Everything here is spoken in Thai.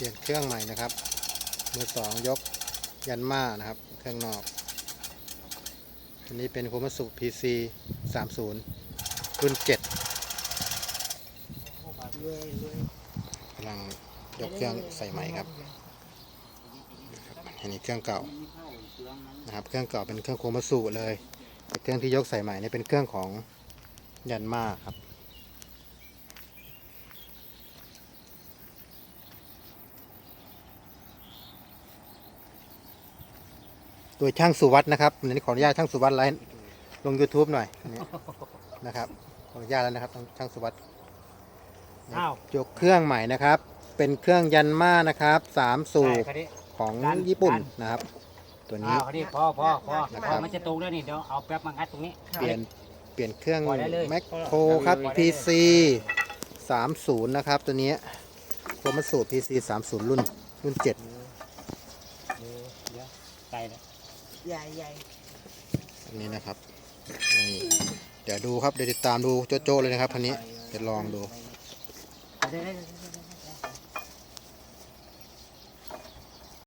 เปลี่ยนเครื่องใหม่นะครับ มือสองยกยันมานะครับ เครื่องนอกอันนี้เป็นโคมัสุ PC 30รุ่น7กำลังยกเครื่องใส่ใหม่ครับอันนี้เครื่องเก่านะครับ เครื่องเก่าเป็นเครื่องโคมัสุเลยแต่เครื่องที่ยกใส่ใหม่นี่เป็นเครื่องของยันมาครับ โดยช่างสุวัสด์นะครับอันนี้ขออนุญาตช่างสุวัสด์ไลฟ์ลง YouTube หน่อยอันนี้นะครับขออนุญาตแล้วนะครับช่างสุวัสด์อ้าวยกเครื่องใหม่นะครับ เป็นเครื่องยันมานะครับสามสูบได้คราวนี้ของดันญี่ปุ่นดัน นะครับ ตัวอ้านี้วคราวนี้พอพอพอนะครับพอมันจะตรงแล้วนี่เดี๋ยวเอาแป๊บมางัดตรงนี้ เปลี่ยนเปลี่ยนเครื่องปล่อยได้เลยแมคโครครับ ปล่อยได้เลย PC 30 นะครับตัวนี้โคมัสู PC 30 รุ่นรุ่น7เดี๋ยวเดี๋ยวไกลแล้ว ใหญ่ใหญ่อันนี้นะครับนี่เดี๋ยวดูครับเดี๋ยวติดตามดูโจโจเลยนะครับคันนี้เดี๋ยวลองดู เดี๋ยวเดี๋ยวเดี๋ยวเดี๋ยว